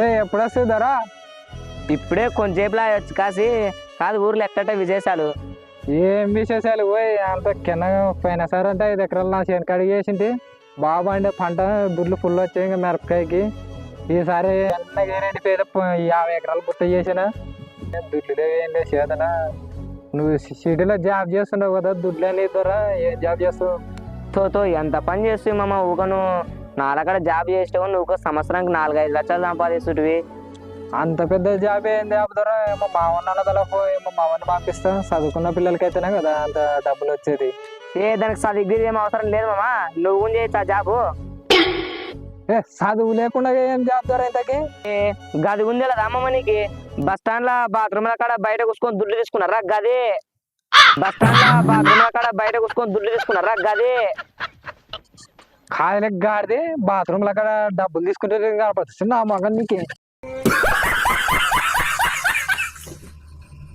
ఏ ఎప్పుడు వస్తుంది ధరా ఇప్పుడే కొంచెంసేపులా వచ్చి కాసి కాదు ఊర్లో ఎక్కట విశేషాలు? ఏం విశేషాలు? పోయి అంత కింద పోయిన సార్ అంటే ఐదు ఎకరాలు నా చేను కడిగి చేసింది బాగా పండే పంట దుడ్లు ఫుల్ వచ్చాయి ఇంకా మిరపకాయకి. ఈసారి ఎన్నగేనండి పేద యాభై ఎకరాలు పుట్ట చేసిన. దుడ్లు లేవు ఏం లేదు చేతన? నువ్వు సిటీలో జాబ్ చేస్తున్నావు కదా దుడ్లు అని ద్వారా ఏం జాబ్ చేస్తావు? తో ఎంత పని చేస్తావు మామ ఊకను నాలక్కడ జాబ్ చేసావు నువ్వు సంవత్సరానికి నాలుగైదు లక్షలు సంపాదిస్తుటివి. అంత పెద్ద జాబ్ ఏంది ఆపుతారా ఏమో మావన్న అన్నదలా పోయి ఏమో మావన్న పంపిస్తా. చదువుకున్న పిల్లలకైతేనే కదా అంత డబ్బులు వచ్చేది. ఏ దానికి చదివి ఏం అవసరం లేదు మామ. నువ్వు చేయొచ్చు ఆ జాబు. ఏ చదువు లేకుండా ఏం జాబ్ ద్వారా ఇంతకి? ఏ, గది ఉంది కదా అమ్మమ్మ నీకు? బస్ స్టాండ్లో బాత్రూమ్ కాడ బయట కూర్చుకొని దుడ్లు తీసుకున్నారా గది? బస్ స్టాండ్లో బాత్రూమ్ కాడ బయట కూర్చుకొని దుడ్లు తీసుకున్నారా గది? కాయలకు గాడిది బాత్రూమ్ లక్కడ డబ్బులు తీసుకుంటే కనపడుతుంది నా మగన్ నీకే.